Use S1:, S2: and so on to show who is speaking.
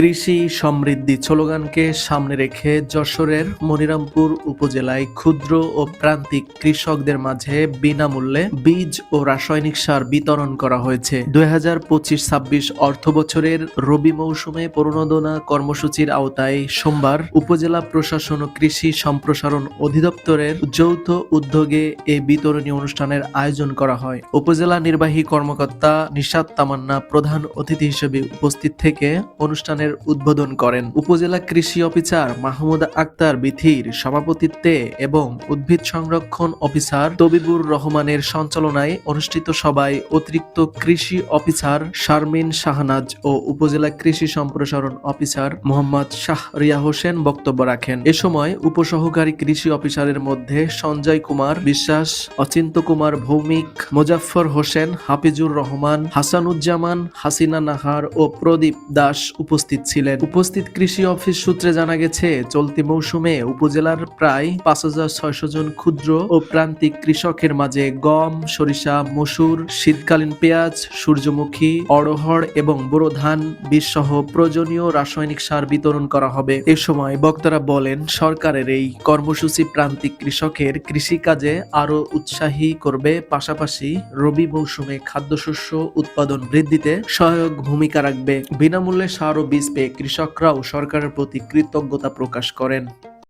S1: কৃষি সমৃদ্ধি স্লোগানকে সামনে রেখে যশোরের মনিরামপুর উপজেলায় ক্ষুদ্র ও প্রান্তিক কৃষকদের মাঝে বিনামূল্যে বীজ ও রাসায়নিক সার বিতরণ করা হয়েছে। দুই হাজার অর্থ বছরের রবি মৌসুমে প্রণোদনা কর্মসূচির আওতায় সোমবার উপজেলা প্রশাসন ও কৃষি সম্প্রসারণ অধিদপ্তরের যৌথ উদ্যোগে এই বিতরণী অনুষ্ঠানের আয়োজন করা হয়। উপজেলা নির্বাহী কর্মকর্তা নিশাত তামান্না প্রধান অতিথি হিসেবে উপস্থিত থেকে অনুষ্ঠানের উদ্বোধন করেন উপজেলা কৃষি অফিসার মাহমুদ আক্তার বিথির সভাপতিত্বে এবং উদ্ভিদ সংরক্ষণ অফিসার তবিবুর রহমানের সঞ্চালনায় অনুষ্ঠিত সভায় অতিরিক্ত কৃষি অফিসার শারমিন শাহনাজ ও উপজেলা কৃষি সম্প্রসারণ অফিসার মোহাম্মদ শাহরিয়া হোসেন বক্তব্য রাখেন। এ সময় উপসহকারী কৃষি অফিসারের মধ্যে সঞ্জয় কুমার বিশ্বাস, অচিন্ত কুমার ভৌমিক, মোজাফফর হোসেন, হাফিজুর রহমান, হাসানুজ্জামান, হাসিনা নাহার ও প্রদীপ দাস উপস্থিত ছিলেন। উপস্থিত কৃষি অফিস সূত্রে জানা গেছে, চলতি মৌসুমে উপজেলার প্রায় পাঁচ হাজার ছয়শো জন ক্ষুদ্র ও প্রান্তিক কৃষকের মাঝে গম, সরিষা, মসুর, শীতকালীন পেঁয়াজ, সূর্যমুখী অড়হর এবং বোরো ধান বীজ সহ প্রয়োজনীয় রাসায়নিক সার বিতরণ করা হবে। এ সময় বক্তারা বলেন, সরকারের এই কর্মসূচি প্রান্তিক কৃষকের কৃষিকাজে আরও উৎসাহী করবে। পাশাপাশি রবি মৌসুমে খাদ্যশস্য উৎপাদন বৃদ্ধিতে সহায়ক ভূমিকা রাখবে। বিনামূল্যে সার ও বীজ পেয়ে কৃষকরাও সরকারের প্রতি কৃতজ্ঞতা প্রকাশ করেন।